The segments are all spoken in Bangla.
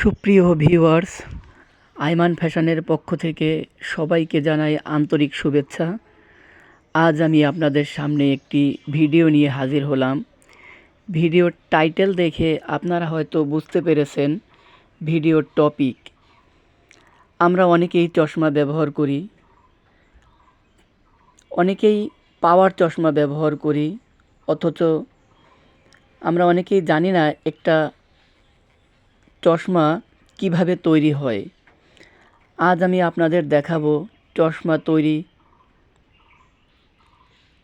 সুপ্রিয় ভিউয়ার্স, আইমান ফ্যাশনের পক্ষ থেকে সবাইকে জানাই আন্তরিক শুভেচ্ছা। আজ আমি আপনাদের সামনে একটি ভিডিও নিয়ে হাজির হলাম। ভিডিওর টাইটেল দেখে আপনারা হয়তো বুঝতে পেরেছেন ভিডিওর টপিক। আমরা অনেকেই চশমা ব্যবহার করি, অনেকেই পাওয়ার চশমা ব্যবহার করি, অথচ আমরা অনেকেই জানি না একটা চশমা কীভাবে তৈরি হয়? আজ আমি আপনাদের দেখাবো চশমা তৈরি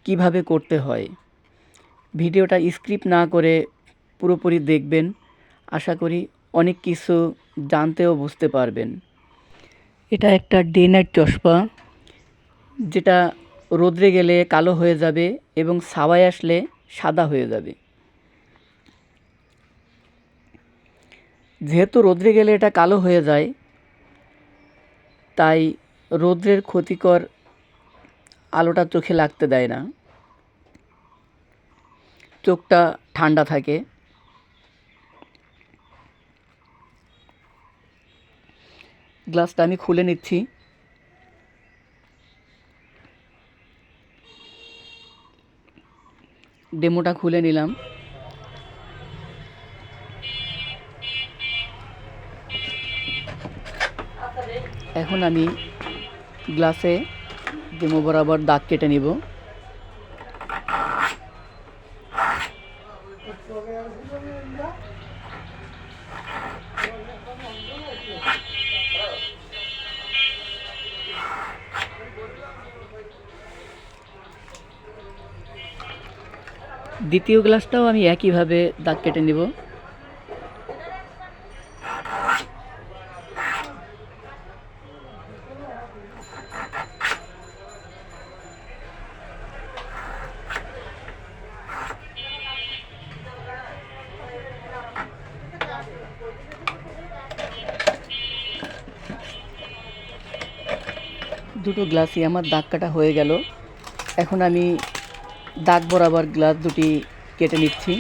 কীভাবে করতে হয়। ভিডিওটা স্ক্রিপ্ট না করে পুরোপুরি দেখবেন। আশা করি অনেক কিছু জানতেও বুঝতে পারবেন। এটা একটা ডে নাইট চশমা, যেটা রোদ্রে গেলে কালো হয়ে যাবে এবং ছাওয়ায় আসলে সাদা হয়ে যাবে। যেহেতু রোদ্রে গেলে এটা কালো হয়ে যায়, তাই রৌদ্রের ক্ষতিকর আলোটা চোখে লাগতে দেয় না। চোখটা ঠান্ডা থাকে। গ্লাসটা আমি খুলে নিচ্ছি। ডেমোটা খুলে নিলাম। আমি গ্লাসে ডেমো বরাবর দাগ কেটে নিব। দ্বিতীয় গ্লাসটাও আমি একইভাবে দাগ কেটে নিব। দুটো গ্লাসই আমার দাগ কাটা হয়ে গেল। এখন আমি দাগ বরাবর গ্লাস দুটি কেটে নিচ্ছি।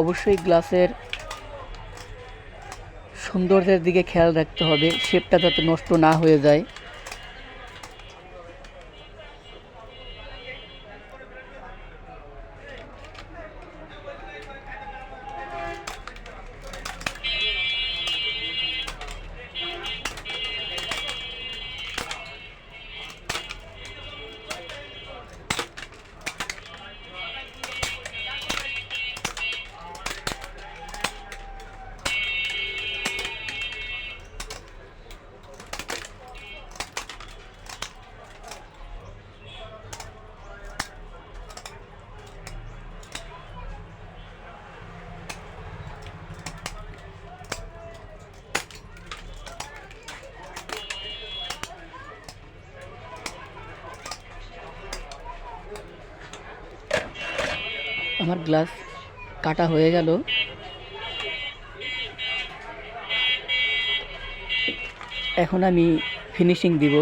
অবশ্যই গ্লাসের সৌন্দর্যের দিকে খেয়াল রাখতে হবে শেপটা যাতে নষ্ট না হয়ে যায়। আমার গ্লাস কাটা হয়ে গেল। এখন আমি ফিনিশিং দিব।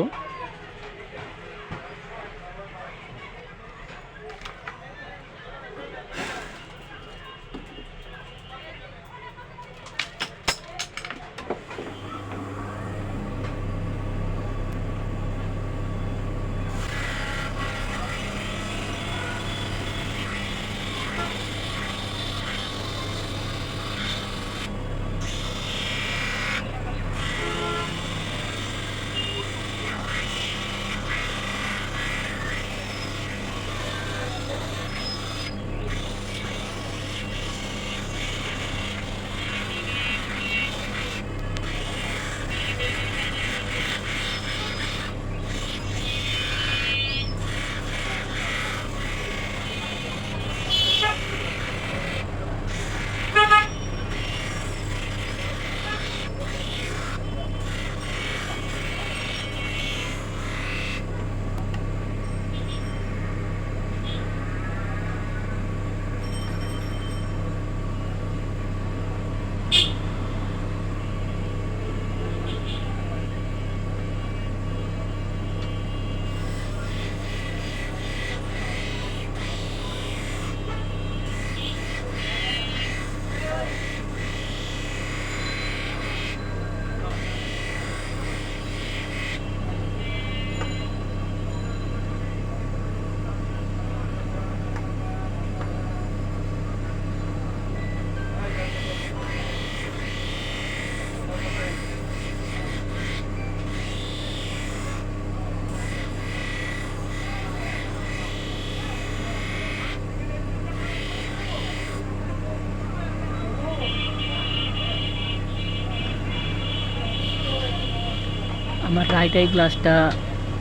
আমার রাইট আই গ্লাসটা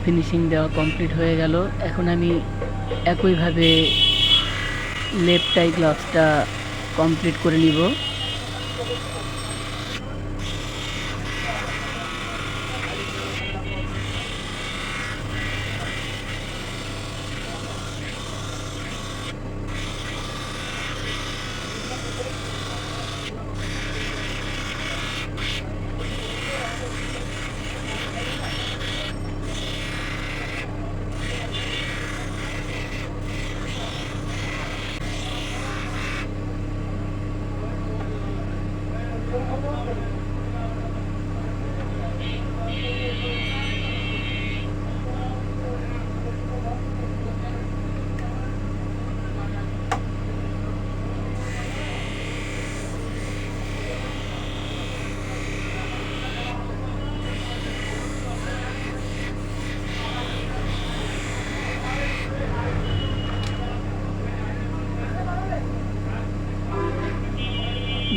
ফিনিশিং দেওয়া কমপ্লিট হয়ে গেল। এখন আমি একইভাবে লেফট আই গ্লাসটা কমপ্লিট করে নিব।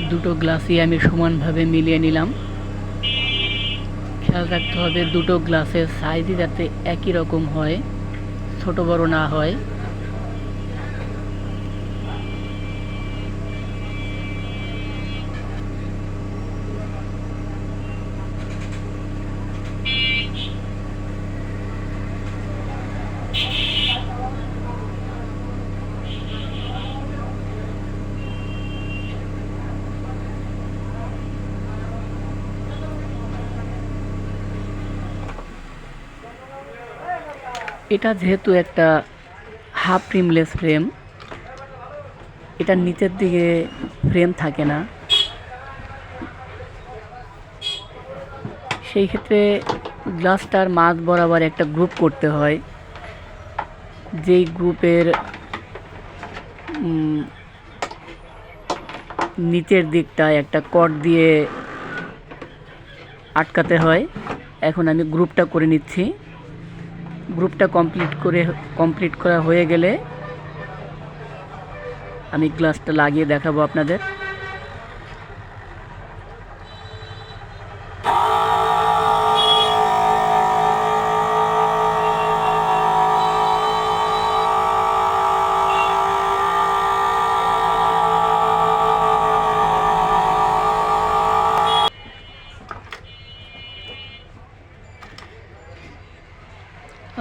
দুটো গ্লাসই আমি সমানভাবে মিলিয়ে নিলাম। খেয়াল রাখতে হবে দুটো গ্লাসের সাইজই যাতে একই রকম হয়, ছোট বড় না হয়। এটা যেহেতু একটা হাফ রিমলেস ফ্রেম, এটার নিচের দিকে ফ্রেম থাকে না। সেই ক্ষেত্রে গ্লাসটার মাঝ বরাবর একটা গ্রুপ করতে হয়। যেই গ্রুপের নিচের দিকটা একটা কট দিয়ে আটকাতে হয়। এখন আমি গ্রুপটা করে নিচ্ছি। গ্রুপটা কমপ্লিট করে কমপ্লিট করা হয়ে গেলে আমি ক্লাসটা লাগিয়ে দেখাবো আপনাদের।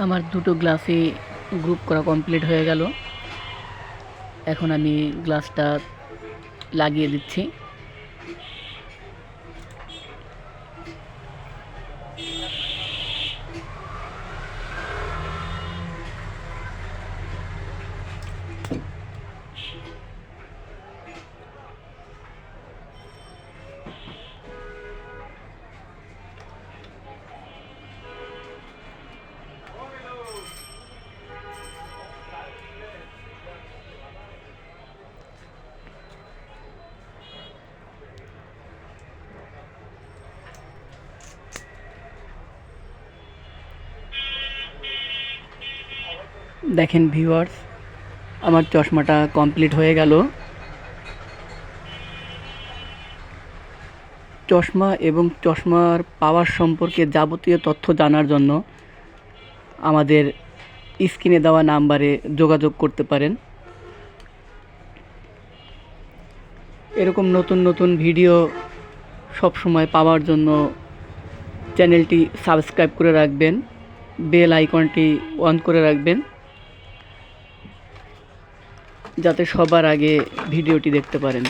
আমার দুটো গ্লাসে গ্রুপ করা কমপ্লিট হয়ে গেল। এখন আমি গ্লাসটা লাগিয়ে দিচ্ছি। দেখেন ভিউয়ার্স আমার চশমাটা কমপ্লিট হয়ে গেল। চশমা এবং চশমার পাওয়ার সম্পর্কে যাবতীয় তথ্য জানার জন্য আমাদের স্ক্রিনে দেওয়া নাম্বারে যোগাযোগ করতে পারেন। এরকম নতুন নতুন ভিডিও সব সময় পাওয়ার জন্য চ্যানেলটি সাবস্ক্রাইব করে রাখবেন, বেল আইকনটি অন করে রাখবেন। যাতে সবার আগে ভিডিওটি দেখতে পারেন।